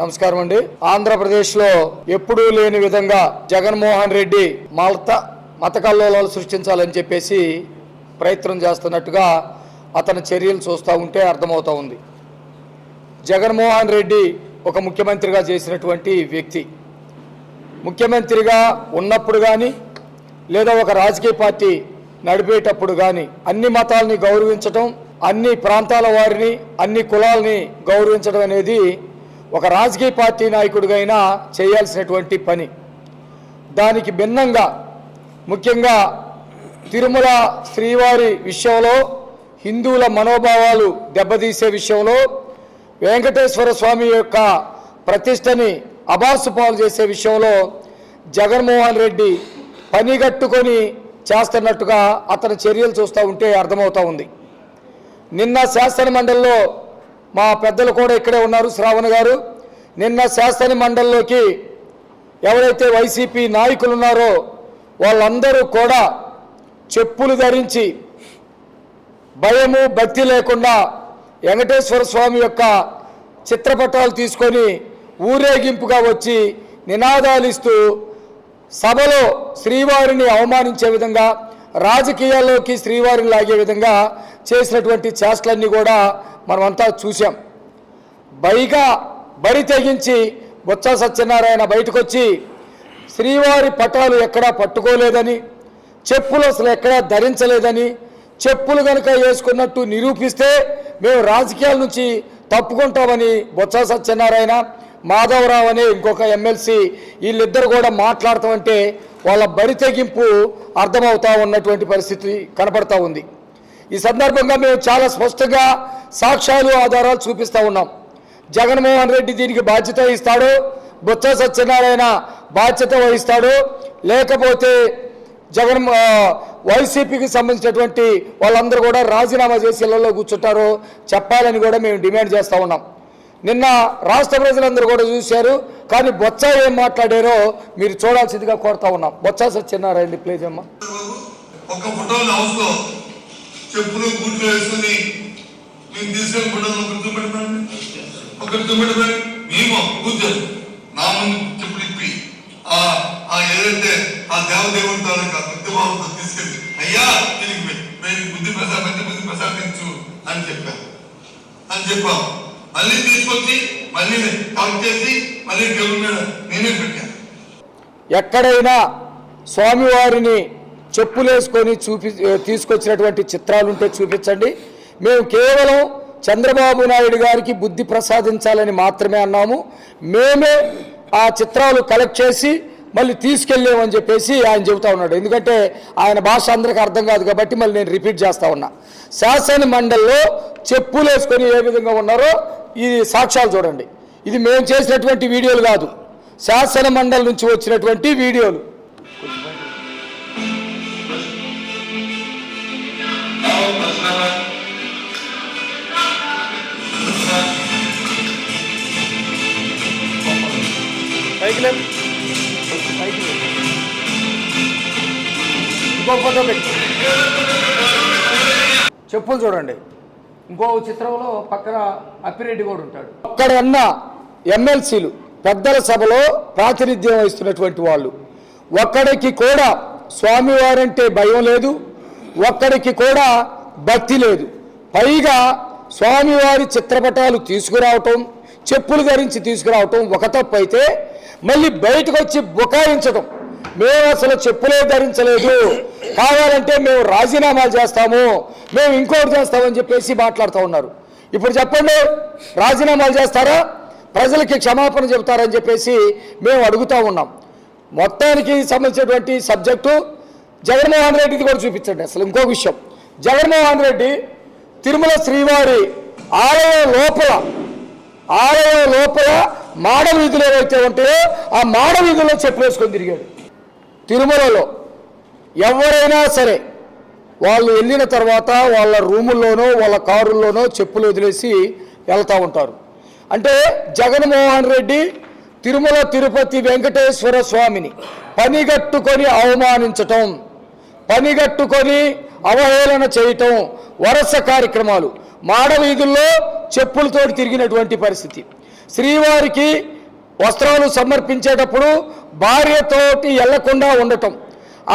నమస్కారం అండి. ఆంధ్రప్రదేశ్లో ఎప్పుడూ లేని విధంగా జగన్మోహన్ రెడ్డి మత మత కల్లోలాలు సృష్టించాలని చెప్పేసి ప్రయత్నం చేస్తున్నట్టుగా అతని చర్యలు చూస్తూ ఉంటే అర్థమవుతా ఉంది. జగన్మోహన్ రెడ్డి ఒక ముఖ్యమంత్రిగా చేసినటువంటి వ్యక్తి. ముఖ్యమంత్రిగా ఉన్నప్పుడు కానీ లేదా ఒక రాజకీయ పార్టీ నడిపేటప్పుడు కానీ అన్ని మతాలని గౌరవించటం అన్ని ప్రాంతాల వారిని అన్ని కులాలని గౌరవించడం అనేది ఒక రాజకీయ పార్టీ నాయకుడిగైనా చేయాల్సినటువంటి పని. దానికి భిన్నంగా ముఖ్యంగా తిరుమల శ్రీవారి విషయంలో హిందువుల మనోభావాలు దెబ్బతీసే విషయంలో వెంకటేశ్వర స్వామి యొక్క ప్రతిష్టని అబార్సు పాలు చేసే విషయంలో జగన్మోహన్ రెడ్డి పనిగట్టుకొని చేస్తున్నట్టుగా అతని చర్యలు చూస్తూ ఉంటే అర్థమవుతూ ఉంది. నిన్న శాసనమండలిలో మా పెద్దలు కూడా ఇక్కడే ఉన్నారు శ్రావణ గారు. నిన్న శాసన మండలిలోకి ఎవరైతే వైసీపీ నాయకులు ఉన్నారో వాళ్ళందరూ కూడా చెప్పులు ధరించి భయము భక్తి లేకుండా వెంకటేశ్వర స్వామి యొక్క చిత్రపటాలు తీసుకొని ఊరేగింపుగా వచ్చి నినాదాలు ఇస్తూ సభలో శ్రీవారిని అవమానించే విధంగా రాజకీయాల్లోకి శ్రీవారిని లాగే విధంగా చేసినటువంటి చేష్టలన్నీ కూడా మనమంతా చూసాం పైగా బరి తెగించి బొత్స సత్యనారాయణ బయటకు వచ్చి శ్రీవారి పటాలు ఎక్కడా పట్టుకోలేదని చెప్పులు అసలు ఎక్కడా ధరించలేదని చెప్పులు కనుక వేసుకున్నట్టు నిరూపిస్తే మేము రాజకీయాల నుంచి తప్పుకుంటామని బొత్స సత్యనారాయణ మాధవరావు అనే ఇంకొక ఎమ్మెల్సీ వీళ్ళిద్దరు కూడా మాట్లాడతామంటే వాళ్ళ బరి తెగింపు అర్థమవుతా ఉన్నటువంటి పరిస్థితి కనపడతా ఉంది. ఈ సందర్భంగా మేము చాలా స్పష్టంగా సాక్ష్యాలు ఆధారాలు చూపిస్తూ ఉన్నాం. జగన్మోహన్ రెడ్డి దీనికి బాధ్యత ఇస్తాడు బొత్స సత్యనారాయణ బాధ్యత వహిస్తాడు. లేకపోతే జగన్ వైసీపీకి సంబంధించినటువంటి వాళ్ళందరూ కూడా రాజీనామా చేసి ఇళ్ళలో కూర్చుంటారో చెప్పాలని కూడా మేము డిమాండ్ చేస్తూ ఉన్నాం. నిన్న రాష్ట్ర ప్రజలందరూ కూడా చూశారు. కానీ బొత్స ఏం మాట్లాడారో మీరు చూడాల్సిందిగా కోరుతా ఉన్నాం. బొత్స సత్యనారాయణ ప్లీజ్ అమ్మా. ఒక ఫోటోని హౌస్లో చెప్పులు గుడ్లు వేసుకుని మేము తీసుకెళ్ళి ఫోటోలు ఒకరు చూపెడతాను ఒకరు చూపెడతాను మేము కూర్చొని నా ముందు చెప్పులు ఇప్పి ఆ ఏదైతే ఆ దేవదేవుడి తాలూకా బుద్ధిభావంతో తీసుకెళ్ళి అయ్యా దీనికి బుద్ధి ప్రసాదించి బుద్ధి ప్రసాదించు అని చెప్పాను అని చెప్పాము. మళ్ళీ తీసుకొచ్చి మళ్ళీ కలెక్ట్ చేసి మళ్ళీ టేబుల్ మీద నేనే పెట్టాను. ఎక్కడైనా స్వామివారిని చెప్పులేసుకొని చూపి తీసుకొచ్చినటువంటి చిత్రాలు ఉంటే చూపించండి. మేము కేవలం చంద్రబాబు నాయుడు గారికి బుద్ధి ప్రసాదించాలని మాత్రమే అన్నాము. మేమే ఆ చిత్రాలు కలెక్ట్ చేసి మళ్ళీ తీసుకెళ్ళామని చెప్పేసి ఆయన చెబుతా ఉన్నాడు. ఎందుకంటే ఆయన భాష అందరికీ అర్థం కాదు కాబట్టి మళ్ళీ నేను రిపీట్ చేస్తూ ఉన్నా. శాసన మండలిలో చెప్పులు వేసుకొని ఏ విధంగా ఉన్నారో ఈ సాక్ష్యాలు చూడండి. ఇది మేము చేసినటువంటి వీడియోలు కాదు. శాసన మండలి నుంచి వచ్చినటువంటి వీడియోలు. పైకి లేదు పెట్టి. చెప్పులు చూడండి. ఇంకో చిత్రంలో పక్కన అప్పిరెడ్డి కూడా ఉంటాడు. అక్కడ ఉన్న ఎమ్మెల్సీలు పెద్దల సభలో ప్రాతినిధ్యం వహిస్తున్నటువంటి వాళ్ళు. ఒక్కడికి కూడా స్వామివారంటే భయం లేదు ఒక్కడికి కూడా భక్తి లేదు. పైగా స్వామివారి చిత్రపటాలు తీసుకురావటం చెప్పులు ధరించి తీసుకురావటం ఒక తప్పు అయితే మళ్ళీ బయటకు వచ్చి బుకాయించడం మేము అసలు చెప్పులే ధరించలేదు. కావాలంటే మేము రాజీనామాలు చేస్తాము. మేము ఇంకోటి చేస్తామని చెప్పేసి మాట్లాడుతూ ఉన్నారు. ఇప్పుడు చెప్పండి రాజీనామాలు చేస్తారా? ప్రజలకి క్షమాపణ చెబుతారని చెప్పేసి మేము అడుగుతూ ఉన్నాం. మొత్తానికి సంబంధించినటువంటి సబ్జెక్టు జగన్మోహన్ రెడ్డిది కూడా చూపించండి అసలు ఇంకో విషయం. జగన్మోహన్ రెడ్డి తిరుమల శ్రీవారి ఆలయం లోపల ఆలయం లోపల మాడ వీధులు ఏవైతే ఉంటాయో ఆ మాడ వీధుల్లో చెప్పులు వేసుకొని తిరిగాడు. తిరుమలలో ఎవరైనా సరే వాళ్ళు వెళ్ళిన తర్వాత వాళ్ళ రూముల్లోనో వాళ్ళ కారుల్లోనో చెప్పులు వదిలేసి వెళ్తూ ఉంటారు. అంటే జగన్మోహన్ రెడ్డి తిరుమల తిరుపతి వెంకటేశ్వర స్వామిని పనిగట్టుకొని అవమానించటం పనిగట్టుకొని అవహేళన చేయటం వరస కార్యక్రమాలు. మాడవీధుల్లో చెప్పులతోటి తిరిగినటువంటి పరిస్థితి. శ్రీవారికి వస్త్రాలు సమర్పించేటప్పుడు భార్యతోటి వెళ్ళకుండా ఉండటం.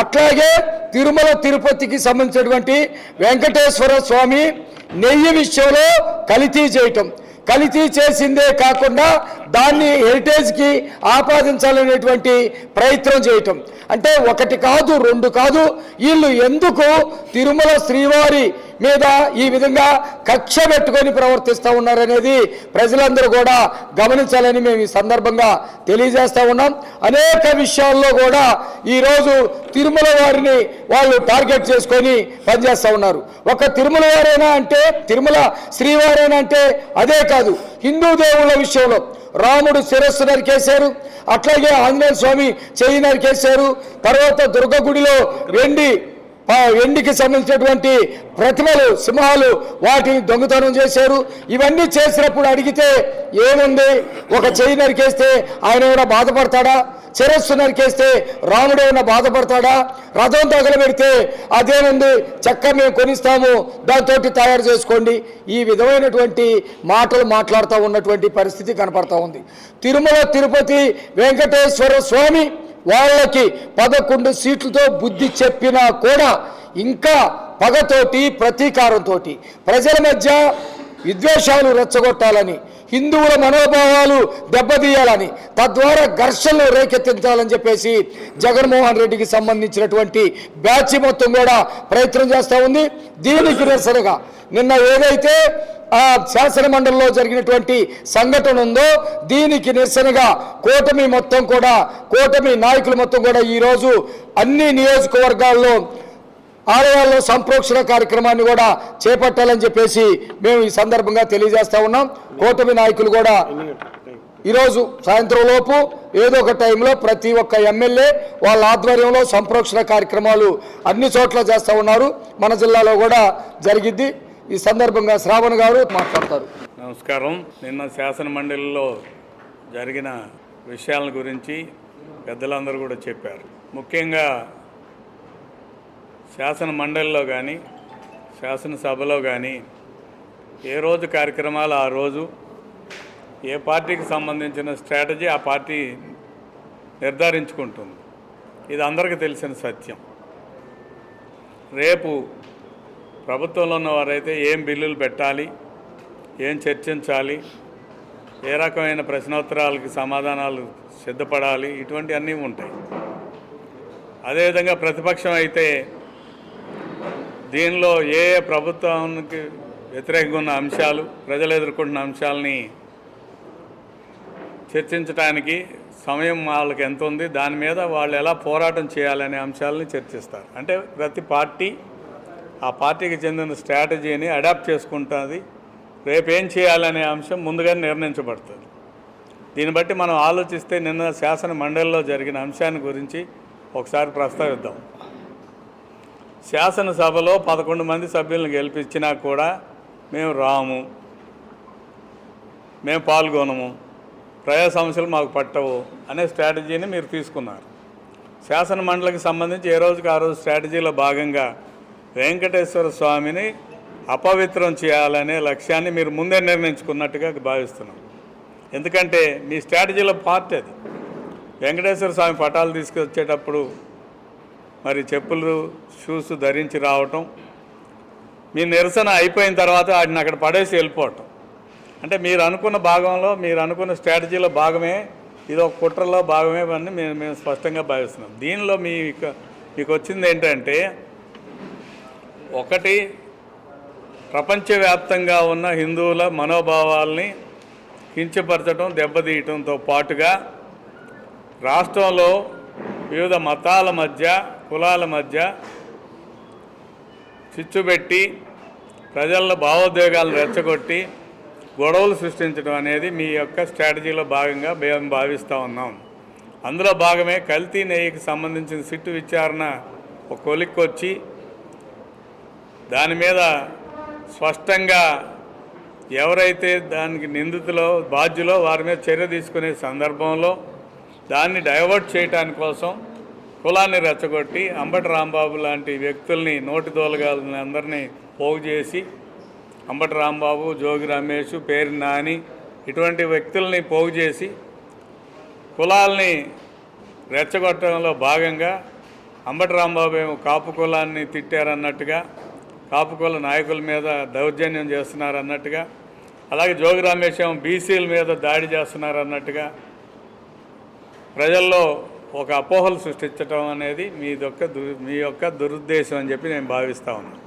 అట్లాగే తిరుమల తిరుపతికి సంబంధించినటువంటి వెంకటేశ్వర స్వామి నెయ్యి విషయంలో కలితీ చేయటం. కలిసి చేసిందే కాకుండా దాన్ని హెరిటేజ్కి ఆపాదించాలనేటువంటి ప్రయత్నం చేయటం. అంటే ఒకటి కాదు రెండు కాదు వీళ్ళు ఎందుకు తిరుమల శ్రీవారి మీద ఈ విధంగా కక్ష పెట్టుకొని ప్రవర్తిస్తూ ఉన్నారనేది ప్రజలందరూ కూడా గమనించాలని మేము ఈ సందర్భంగా తెలియజేస్తూ ఉన్నాం. అనేక విషయాల్లో కూడా ఈరోజు తిరుమల వారిని వాళ్ళు టార్గెట్ చేసుకొని పనిచేస్తూ ఉన్నారు. ఒక తిరుమల వారైనా అంటే తిరుమల శ్రీవారైనా అంటే అదే కాదు. హిందూ దేవుళ్ళ విషయంలో రాముడు శిరస్సు నరికేశారు అట్లాగే ఆంజనేయ స్వామి చేయి నరికేశారు తర్వాత దుర్గ గుడిలో వెండి ఎండికి వెండికి సంబంధించినటువంటి ప్రతిమలు సింహాలు వాటిని దొంగతనం చేశారు. ఇవన్నీ చేసినప్పుడు అడిగితే ఏముంది? ఒక చెయ్యి నరికేస్తే ఆయన ఏమైనా బాధపడతాడా? శిరస్సు నరికేస్తే రాముడు ఏమైనా బాధపడతాడా? రథం తగలబెడితే అదేముంది? చెక్క మేము కొనిస్తాము దాంతో తయారు చేసుకోండి. ఈ విధమైనటువంటి మాటలు మాట్లాడుతూ ఉన్నటువంటి పరిస్థితి కనపడతా ఉంది. తిరుమల తిరుపతి వెంకటేశ్వర స్వామి వాళ్ళకి పదకొండు సీట్లతో బుద్ధి చెప్పినా కూడా ఇంకా పగతోటి ప్రతీకారంతో ప్రజల మధ్య విద్వేషాలు రెచ్చగొట్టాలని హిందువుల మనోభావాలు దెబ్బతీయాలని తద్వారా ఘర్షణలు రేకెత్తించాలని చెప్పేసి జగన్మోహన్ రెడ్డికి సంబంధించినటువంటి బ్యాచ్ మొత్తం కూడా ప్రయత్నం చేస్తూ ఉంది. దీనికి నిరసనగా నిన్న ఏదైతే ఆ శాసనమండలిలో జరిగినటువంటి సంఘటన ఉందో దీనికి నిరసనగా కూటమి మొత్తం కూడా కూటమి నాయకులు మొత్తం కూడా ఈరోజు అన్ని నియోజకవర్గాల్లో ఆలయాల్లో సంప్రోక్షణ కార్యక్రమాన్ని కూడా చేపట్టాలని చెప్పేసి మేము ఈ సందర్భంగా తెలియజేస్తా ఉన్నాం. కూటమి నాయకులు కూడా ఈరోజు సాయంత్రం లోపు ఏదో ఒక టైంలో ప్రతి ఒక్క ఎమ్మెల్యే వాళ్ళ ఆధ్వర్యంలో సంప్రోక్షణ కార్యక్రమాలు అన్ని చోట్ల చేస్తూ ఉన్నారు. మన జిల్లాలో కూడా జరిగిద్ది. ఈ సందర్భంగా శ్రావణ్ గారు మాట్లాడతారు. నమస్కారం. నిన్న శాసన మండలిలో జరిగిన విషయాల గురించి పెద్దలందరూ కూడా చెప్పారు. ముఖ్యంగా శాసన మండలిలో కానీ శాసనసభలో కానీ ఏ రోజు కార్యక్రమాలు ఆ రోజు ఏ పార్టీకి సంబంధించిన స్ట్రాటజీ ఆ పార్టీ నిర్ధారించుకుంటుంది. ఇది అందరికీ తెలిసిన సత్యం. రేపు ప్రభుత్వంలో ఉన్నవారైతే ఏం బిల్లులు పెట్టాలి ఏం చర్చించాలి ఏ రకమైన ప్రశ్నోత్తరాలకి సమాధానాలు సిద్ధపడాలి ఇటువంటి అన్నీ ఉంటాయి. అదేవిధంగా ప్రతిపక్షం అయితే దీనిలో ఏ ఏ ప్రభుత్వానికి వ్యతిరేకంగా ఉన్న అంశాలు ప్రజలు ఎదుర్కొంటున్న అంశాలని చర్చించడానికి సమయం వాళ్ళకి ఎంత ఉంది దాని మీద వాళ్ళు ఎలా పోరాటం చేయాలనే అంశాలని చర్చిస్తారు. అంటే ప్రతి పార్టీ ఆ పార్టీకి చెందిన స్ట్రాటజీని అడాప్ట్ చేసుకుంటుంది. రేపు ఏం చేయాలనే అంశం ముందుగా నిర్ణయించబడుతుంది. దీన్ని బట్టి మనం ఆలోచిస్తే నిన్న శాసన మండలిలో జరిగిన అంశాన్ని గురించి ఒకసారి ప్రస్తావిద్దాం. శాసనసభలో పదకొండు మంది సభ్యులను గెలిపించినా కూడా మేము రాము. మేము పాల్గొనము. ప్రజా సమస్యలు మాకు పట్టవు అనే స్ట్రాటజీని మీరు తీసుకున్నారు. శాసన మండలికి సంబంధించి ఏ రోజుకి ఆ రోజు స్ట్రాటజీలో భాగంగా వెంకటేశ్వర స్వామిని అపవిత్రం చేయాలనే లక్ష్యాన్ని మీరు ముందే నిర్ణయించుకున్నట్టుగా భావిస్తున్నాం. ఎందుకంటే మీ స్ట్రాటజీలో పార్ట్ అది. వెంకటేశ్వర స్వామి పటాలు తీసుకొచ్చేటప్పుడు మరి చెప్పులు షూస్ ధరించి రావటం. మీ నిరసన అయిపోయిన తర్వాత వాటిని అక్కడ పడేసి వెళ్ళిపోవటం. అంటే మీరు అనుకున్న భాగంలో మీరు అనుకున్న స్ట్రాటజీలో భాగమే ఇది ఒక కుట్రలో భాగమే అని మేము మేము స్పష్టంగా భావిస్తున్నాం. దీనిలో మీ మీకు వచ్చింది ఏంటంటే ఒకటి ప్రపంచవ్యాప్తంగా ఉన్న హిందువుల మనోభావాల్ని కించపరచడం దెబ్బతీయటంతో పాటుగా రాష్ట్రంలో వివిధ మతాల మధ్య కులాల మధ్య చిచ్చుపెట్టి ప్రజల భావోద్వేగాలను రెచ్చగొట్టి గొడవలు సృష్టించడం అనేది మీ యొక్క స్ట్రాటజీలో భాగంగా మేము భావిస్తూ ఉన్నాం. అందులో భాగమే కల్తీ నెయ్యికి సంబంధించిన సిట్టు విచారణ ఒక కొలిక్కొచ్చి దాని మీద స్పష్టంగా ఎవరైతే దానికి నిందితులో బాధ్యులో వారి మీద చర్య తీసుకునే సందర్భంలో దాన్ని డైవర్ట్ చేయటాని కోసం కులాన్ని రెచ్చగొట్టి అంబటి రాంబాబు లాంటి వ్యక్తుల్ని నోటి దోలగాలని అందరినీ పోగు చేసి అంబటి రాంబాబు జోగి రమేష్ పేరు నాని ఇటువంటి వ్యక్తుల్ని పోగు చేసి కులాల్ని రెచ్చగొట్టడంలో భాగంగా అంబటి రాంబాబు ఏమో కాపు కులాన్ని తిట్టారన్నట్టుగా కాపు కుల నాయకుల మీద దౌర్జన్యం చేస్తున్నారన్నట్టుగా అలాగే జోగి రమేష్ ఏమో బీసీల మీద దాడి చేస్తున్నారన్నట్టుగా ప్రజల్లో ఒక అపోహలు సృష్టించడం అనేది మీ యొక్క దు మీ యొక్క దురుద్దేశం అని చెప్పి నేను భావిస్తా ఉన్నాను